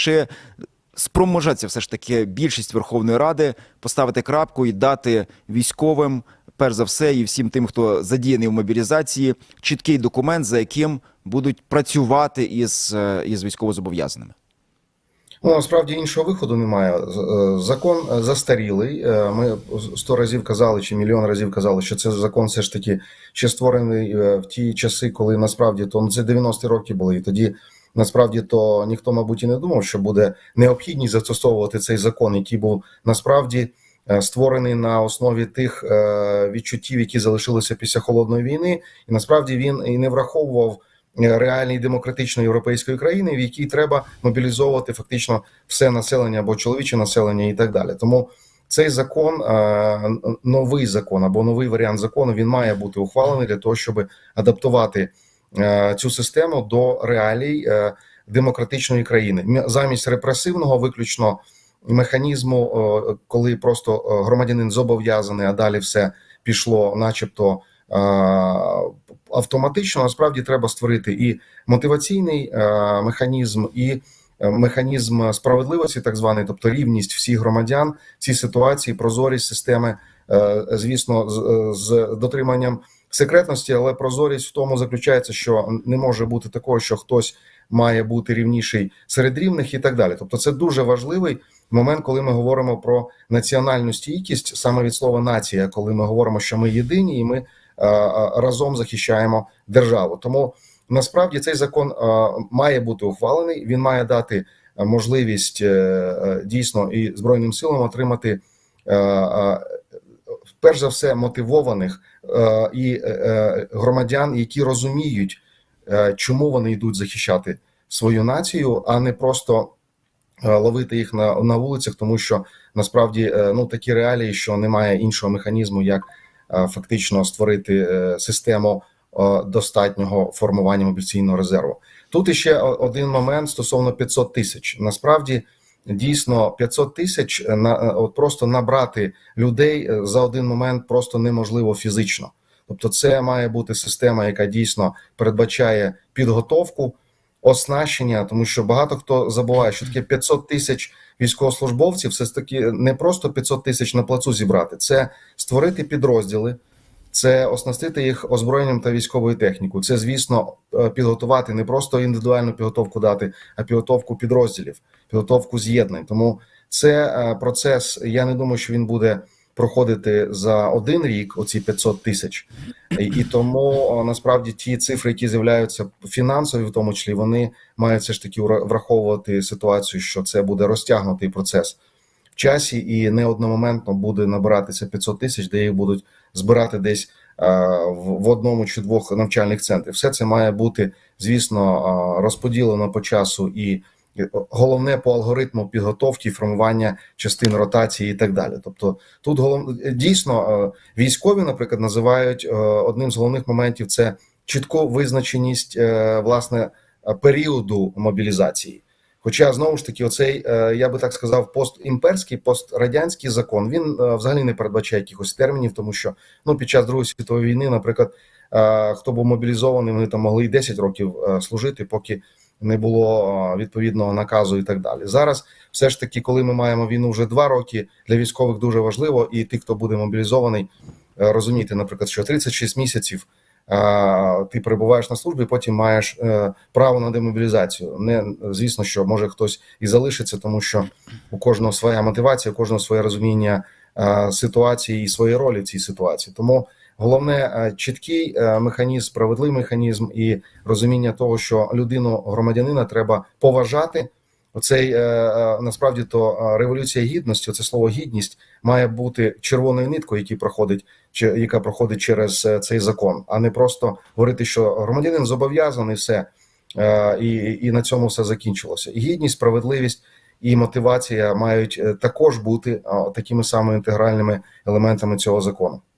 Чи спроможеться все ж таки більшість Верховної Ради поставити крапку і дати військовим, перш за все, і всім тим, хто задіяний в мобілізації, чіткий документ, за яким будуть працювати із, е, із військовозобов'язаними? Ну, насправді іншого виходу немає. Е, Закон е, застарілий. Ми сто разів казали чи мільйон разів казали, що це закон все ж таки ще створений в ті часи, коли насправді то це 90-ті роки були. І тоді насправді то ніхто, мабуть, і не думав, що буде необхідність застосовувати цей закон, який був насправді е, створений на основі тих е, відчуттів, які залишилися після холодної війни, і насправді він і не враховував е, реальної демократичної європейської країни, в якій треба мобілізовувати фактично все населення або чоловіче населення, і так далі. Тому цей закон, новий закон або новий варіант закону, він має бути ухвалений для того, щоб адаптувати цю систему до реалій е, демократичної країни замість репресивного, виключно механізму, е, коли просто е, громадянин зобов'язаний, а далі все пішло, начебто. е, Автоматично насправді треба створити і мотиваційний е, механізм, і е, механізм справедливості, так званий, тобто рівність всіх громадян в цій ситуації, прозорість системи, е, звісно, е, з дотриманням секретності, але прозорість в тому заключається, що не може бути такого, що хтось має бути рівніший серед рівних і так далі. Тобто, це дуже важливий момент, коли ми говоримо про національну стійкість, саме від слова нація, коли ми говоримо, що ми єдині і ми е, е, разом захищаємо державу. Тому насправді цей закон е, має бути ухвалений. Він має дати можливість дійсно і збройним силам отримати. Перш за все, мотивованих е, і е, е, громадян, які розуміють, чому вони йдуть захищати свою націю, а не просто ловити їх на, на вулицях, тому що насправді ну такі реалії, що немає іншого механізму, як фактично створити систему достатнього формування мобіційного резерву. Тут іще один момент стосовно 500 тисяч. Насправді. Дійсно, 500 тисяч е, на е, от просто набрати людей е, за один момент просто неможливо фізично. Тобто, це має бути система, яка дійсно передбачає підготовку, оснащення, тому що багато хто забуває, що таке 500 тисяч військовослужбовців. Все ж таки не просто 500 тисяч на плацу зібрати, це створити підрозділи. Це оснастити їх озброєнням та військовою технікою. Це, звісно, е, підготувати не просто індивідуальну підготовку дати, а підготовку підрозділів, підготовку з'єднань. Тому це е, процес. Я не думаю, що він буде проходити за один рік, оці 500 тисяч, і, тому насправді ті цифри, які з'являються фінансові, в тому числі, вони мають все ж таки вра- враховувати ситуацію, що це буде розтягнутий процес часі, і не одномоментно буде набиратися 500 тисяч, де їх будуть збирати десь в одному чи двох навчальних центрів. Все це має бути, звісно, розподілено по часу і головне по алгоритму підготовки, формування частин ротації і так далі. Тобто, тут голов... дійсно військові, наприклад, називають е, одним з головних моментів це чітку визначеність е, власне періоду мобілізації. Хоча знову ж таки, оцей е, я би так сказав, постімперський, пострадянський закон він е, взагалі не передбачає якихось термінів, тому що ну під час Другої світової війни, наприклад, е, хто був мобілізований, вони там могли і 10 років служити, поки не було відповідного наказу і так далі. Зараз все ж таки, коли ми маємо війну вже два роки, для військових дуже важливо, і тих, хто буде мобілізований, розуміти, наприклад, що 36 місяців. Е, Ти перебуваєш на службі, потім маєш е, право на демобілізацію. Не звісно, що може хтось і залишиться, тому що у кожного своя мотивація, у кожного своє розуміння е, ситуації і своєї ролі в цій ситуації. Тому головне чіткий механізм, справедливий механізм і розуміння того, що людину громадянина треба поважати. Оцей е, е, насправді то е, революція гідності, це слово гідність має бути червоною ниткою, які проходить яка проходить через цей закон, а не просто говорити, що громадянин зобов'язаний все, і, і на цьому все закінчилося. Гідність, справедливість і мотивація мають також бути такими самими інтегральними елементами цього закону.